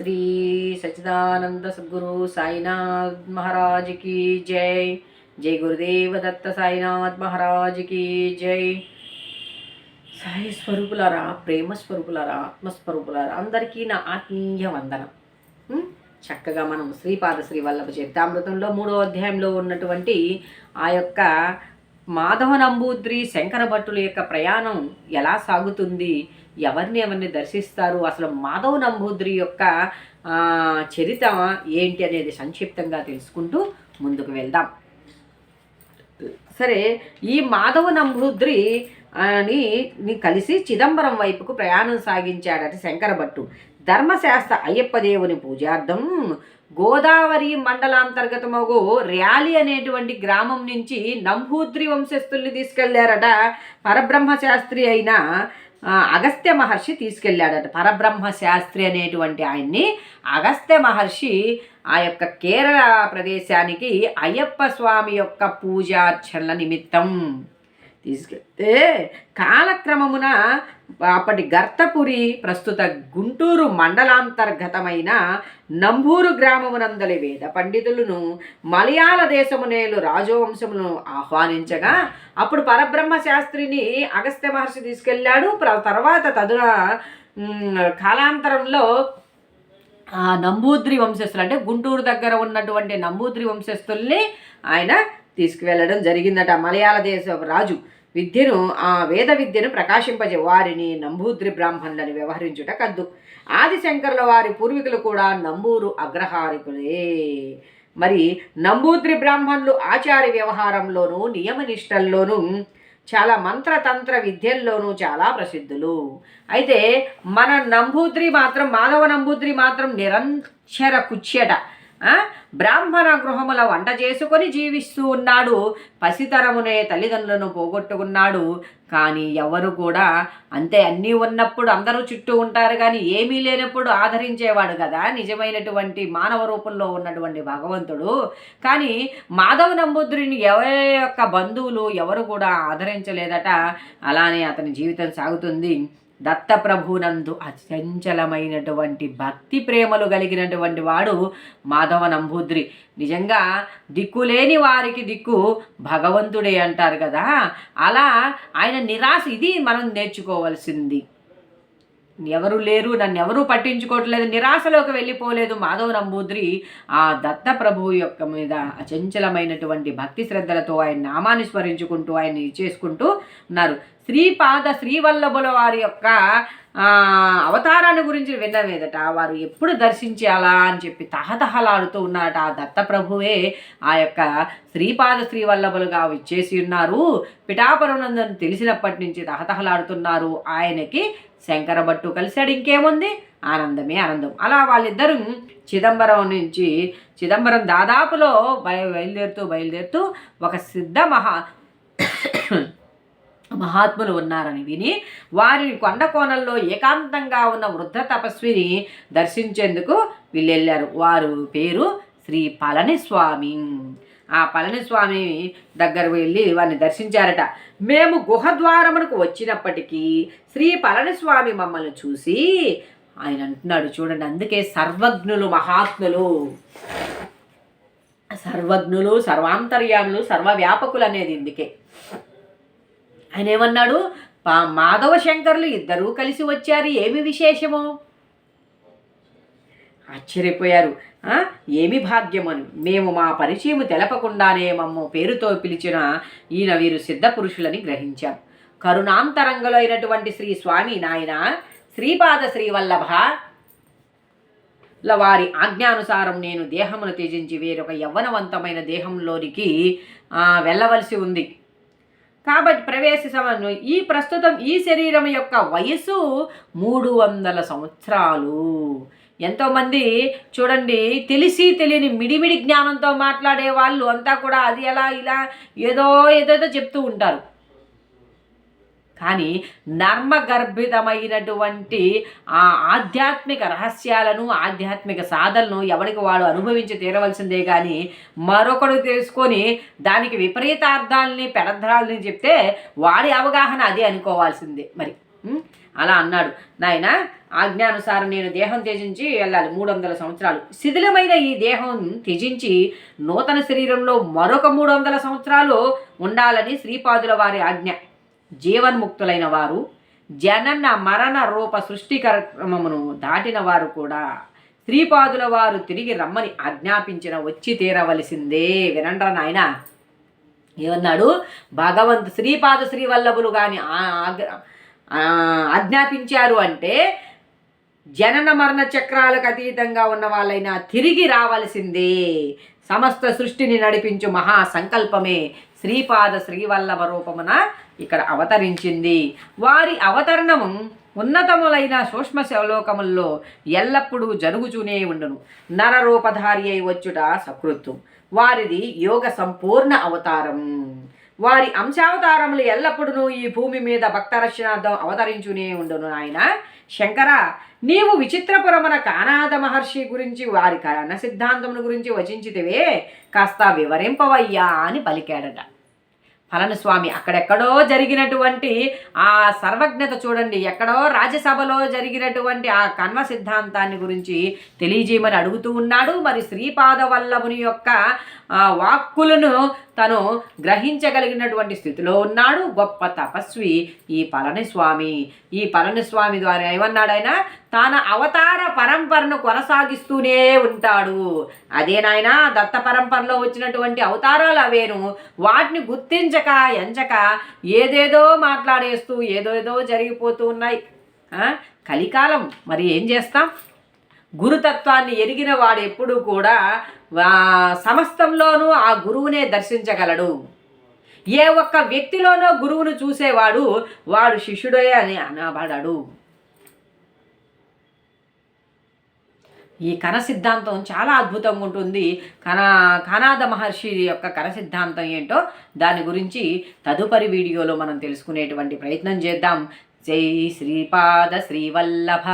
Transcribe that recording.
శ్రీ సచిదానంద సద్గురు సాయినాథ్ మహారాజ్కి జై జై గురుదేవ దత్త సాయినాథ్ మహారాజ్కి జై సాయి స్వరూపులారా ప్రేమ స్వరూపులారా ఆత్మస్వరూపులారా అందరికీ నా ఆత్మీయ వందనం. చక్కగా మనం శ్రీపాద శ్రీ వల్లభ చరితామృతంలో మూడో అధ్యాయంలో ఉన్నటువంటి ఆ యొక్క మాధవ నంబూద్రి శంకర భట్టుల యొక్క ప్రయాణం ఎలా సాగుతుంది? ఎవరిని ఎవరిని దర్శిస్తారు? అసలు మాధవ నంబూద్రి యొక్క చరిత్ర చరిత ఏంటి అనేది సంక్షిప్తంగా తెలుసుకుంటూ ముందుకు వెళ్దాం. సరే ఈ మాధవ నంబూద్రి అని కలిసి చిదంబరం వైపుకు ప్రయాణం సాగించాడట శంకరభట్టు ధర్మశాస్త్ర అయ్యప్ప దేవుని పూజార్థం. గోదావరి మండలాంతర్గతమగు ర్యాలీ అనేటువంటి గ్రామం నుంచి నంబూద్రి వంశస్థుల్ని తీసుకెళ్ళారట పరబ్రహ్మ శాస్త్రి అయిన అగస్త్య మహర్షి తీసుకెళ్ళాడట. పరబ్రహ్మ శాస్త్రి అనేటువంటి ఆయన్ని అగస్త్య మహర్షి ఆ యొక్క కేరళ ప్రదేశానికి అయ్యప్ప స్వామి యొక్క పూజార్చనల నిమిత్తం తీసుకెళ్తే కాలక్రమమున అప్పటి గర్తపురి ప్రస్తుత గుంటూరు మండలాంతర్గతమైన నంబూరు గ్రామమునందలి వేద పండితులను మలయాళ దేశమునేలు రాజవంశమును ఆహ్వానించగా అప్పుడు పరబ్రహ్మ శాస్త్రిని అగస్త్య మహర్షి తీసుకెళ్ళాడు. తర్వాత తదున కాలాంతరంలో ఆ నంబూద్రి వంశస్థులు అంటే గుంటూరు దగ్గర ఉన్నటువంటి నంబూద్రి వంశస్థుల్ని ఆయన తీసుకువెళ్ళడం జరిగిందట. మలయాళ దేశ రాజు విద్యను ఆ వేద విద్యను ప్రకాశింపజే వారిని నంబూద్రి బ్రాహ్మణులని వ్యవహరించుట కద్దు. ఆదిశంకరుల వారి పూర్వీకులు కూడా నంబూరు అగ్రహారికులే. మరి నంబూద్రి బ్రాహ్మణులు ఆచార వ్యవహారంలోనూ నియమనిష్టల్లోనూ చాలా మంత్రతంత్ర విద్యల్లోనూ చాలా ప్రసిద్ధులు. అయితే మన నంబూద్రి మాత్రం మాధవ నంబూద్రి మాత్రం నిరంతర కుచ్యట బ్రాహ్మణ గృహముల వంట చేసుకొని జీవిస్తూ ఉన్నాడు. పసితరమునే తల్లిదండ్రులను పోగొట్టుకున్నాడు. కానీ ఎవరు కూడా అంతే అన్నీ ఉన్నప్పుడు అందరూ చుట్టూ ఉంటారు కానీ ఏమీ లేనప్పుడు ఆదరించేవాడు కదా నిజమైనటువంటి మానవ రూపంలో ఉన్నటువంటి భగవంతుడు. కానీ మాధవ నంబుద్రుని ఎవరి యొక్క బంధువులు ఎవరు కూడా ఆదరించలేదట. అలానే అతని జీవితం సాగుతుంది. దత్తప్రభునందు అచంచలమైనటువంటి భక్తి ప్రేమలు కలిగినటువంటి వాడు మాధవ నంబూద్రి నిజంగా దిక్కులేని వారికి దిక్కు భగవంతుడే అంటారు కదా. అలా ఆయన నిరాశ ఇది మనం నేర్చుకోవాల్సింది. ఎవరు లేరు నన్ను ఎవరూ పట్టించుకోవట్లేదు నిరాశలోకి వెళ్ళిపోలేదు మాధవ నంబూద్రి ఆ దత్త ప్రభువు యొక్క మీద అచంచలమైనటువంటి భక్తి శ్రద్ధలతో ఆయన నామాన్ని స్మరించుకుంటూ ఆయన చేసుకుంటూ ఉన్నారు. శ్రీపాద శ్రీవల్లభుల వారి యొక్క అవతారాన్ని గురించి విన్నమేదట వారు ఎప్పుడు దర్శించాలా అని చెప్పి తహతహలాడుతూ ఉన్నారట. ఆ దత్త ప్రభువే ఆ యొక్క శ్రీపాద శ్రీవల్లభులుగా విచ్చేసి ఉన్నారు. పిఠాపురనందని తెలిసినప్పటి నుంచి తహతహలాడుతున్నారు. ఆయనకి శంకరభట్టు కలిశాడు. ఇంకేముంది? ఆనందమే ఆనందం. అలా వాళ్ళిద్దరూ చిదంబరం నుంచి చిదంబరం దాదాపులో బయ బయలుదేరుతూ బయలుదేరుతూ ఒక సిద్ధ మహా మహాత్ములు ఉన్నారని విని వారిని కొండ కోణంలో ఏకాంతంగా ఉన్న వృద్ధ తపస్విని దర్శించేందుకు వీళ్ళెళ్ళారు. వారు పేరు శ్రీ పళనిస్వామి. ఆ పళనిస్వామి దగ్గర వెళ్ళి వారిని దర్శించారట. మేము గుహద్వారమునకు వచ్చినప్పటికీ శ్రీ పళనిస్వామి మమ్మల్ని చూసి ఆయన అంటున్నాడు చూడండి అందుకే సర్వజ్ఞులు మహాత్ములు. సర్వజ్ఞులు సర్వాంతర్యాములు సర్వవ్యాపకులు అనేది ఇందుకే. ఆయన ఏమన్నాడు పా- మాధవ శంకర్లు ఇద్దరూ కలిసి వచ్చారు. ఏమి విశేషము? ఆశ్చర్యపోయారు. ఏమి భాగ్యమని? మేము మా పరిచయము తెలపకుండానే మమ్మ పేరుతో పిలిచిన ఈయన వీరు సిద్ధ పురుషులని గ్రహించాం. కరుణాంతరంగులైనటువంటి శ్రీ స్వామి నాయన శ్రీపాద శ్రీవల్లభ వారి ఆజ్ఞానుసారం నేను దేహమును త్యజించి వేరొక యవ్వనవంతమైన దేహంలోనికి వెళ్ళవలసి ఉంది. కాబట్టి ప్రవేశ ఈ ప్రస్తుతం ఈ శరీరం యొక్క వయసు మూడు వందల సంవత్సరాలు. ఎంతోమంది చూడండి తెలిసి తెలియని మిడిమిడి జ్ఞానంతో మాట్లాడే వాళ్ళు అంతా కూడా అది ఎలా ఇలా ఏదో ఏదేదో చెప్తూ ఉంటారు. కానీ నర్మగర్భితమైనటువంటి ఆ ఆధ్యాత్మిక రహస్యాలను ఆధ్యాత్మిక సాధనను ఎవరికి వాడు అనుభవించి తీరవలసిందే కానీ మరొకడు తెలుసుకొని దానికి విపరీతార్థాలని పెడద్రాలని చెప్తే వాడి అవగాహన అదే అనుకోవాల్సిందే మరి. అలా అన్నాడు. నాయన ఆజ్ఞానుసారం నేను దేహం త్యజించి వెళ్ళాలి మూడు వందల సంవత్సరాలు. శిథిలమైన ఈ దేహం త్యజించి నూతన శరీరంలో మరొక మూడు వందల సంవత్సరాలు ఉండాలని శ్రీపాదుల వారి ఆజ్ఞ. జీవన్ముక్తులైన వారు జనన మరణ రూప సృష్టి కార్యక్రమమును దాటిన వారు కూడా శ్రీపాదుల వారు తిరిగి రమ్మని ఆజ్ఞాపించిన వచ్చి తీరవలసిందే. వినండ్రా నాయన. ఏమన్నాడు? భగవంత్ శ్రీపాద శ్రీవల్లభులు కానీ ఆజ్ఞాపించారు అంటే జనన మరణ చక్రాలకు అతీతంగా ఉన్న వాళ్ళైనా తిరిగి రావలసిందే. సమస్త సృష్టిని నడిపించు మహా సంకల్పమే. శ్రీపాద శ్రీవల్లభ రూపమున ఇక్కడ అవతరించింది. వారి అవతరణము ఉన్నతములైన సూక్ష్మ శవలోకముల్లో ఎల్లప్పుడూ జరుగుచూనే ఉండును. నరరూపధారి అయి వచ్చుట సకృత్వం. వారిది యోగ సంపూర్ణ అవతారం. వారి అంశావతారములు ఎల్లప్పుడూ ఈ భూమి మీద భక్తరక్షణార్థం అవతరించునే ఉండును ఆయన శంకర నీవు విచిత్రపురమున కానాద మహర్షి గురించి వారి కరణ సిద్ధాంతమును గురించి వచించితివే కాస్త వివరింపవయ్యా అని పలికాడట. స్వామి అక్కడెక్కడో జరిగినటువంటి ఆ సర్వజ్ఞత చూడండి ఎక్కడో రాజ్యసభలో జరిగినటువంటి ఆ కన్వ సిద్ధాంతాన్ని గురించి తెలియజేయమని అడుగుతూ ఉన్నాడు. మరి శ్రీపాద వల్లభుని యొక్క వాక్కులను తను గ్రహించగలిగినటువంటి స్థితిలో ఉన్నాడు. గొప్ప తపస్వి ఈ పళనిస్వామి. ఈ పళనిస్వామి ద్వారా ఏమన్నాడైనా తన అవతార పరంపరను కొనసాగిస్తూనే ఉంటాడు. అదే నాయన దత్త పరంపరలో వచ్చినటువంటి అవతారాలు అవేను. వాటిని గుర్తించక ఎంచక ఏదేదో మాట్లాడేస్తూ ఏదో జరిగిపోతూ ఉన్నాయి. కలికాలం. మరి ఏం చేస్తాం? గురుతత్వాన్ని ఎరిగిన వాడు ఎప్పుడు కూడా సమస్తంలోనూ ఆ గురువునే దర్శించగలడు. ఏ ఒక్క వ్యక్తిలోనో గురువును చూసేవాడు వాడు శిష్యుడే అని అనబడడు. ఈ కణ సిద్ధాంతం చాలా అద్భుతంగా ఉంటుంది. కణ కనాద మహర్షి యొక్క కణ సిద్ధాంతం ఏంటో దాని గురించి తదుపరి వీడియోలో మనం తెలుసుకునేటువంటి ప్రయత్నం చేద్దాం. జై శ్రీపాద శ్రీవల్లభ.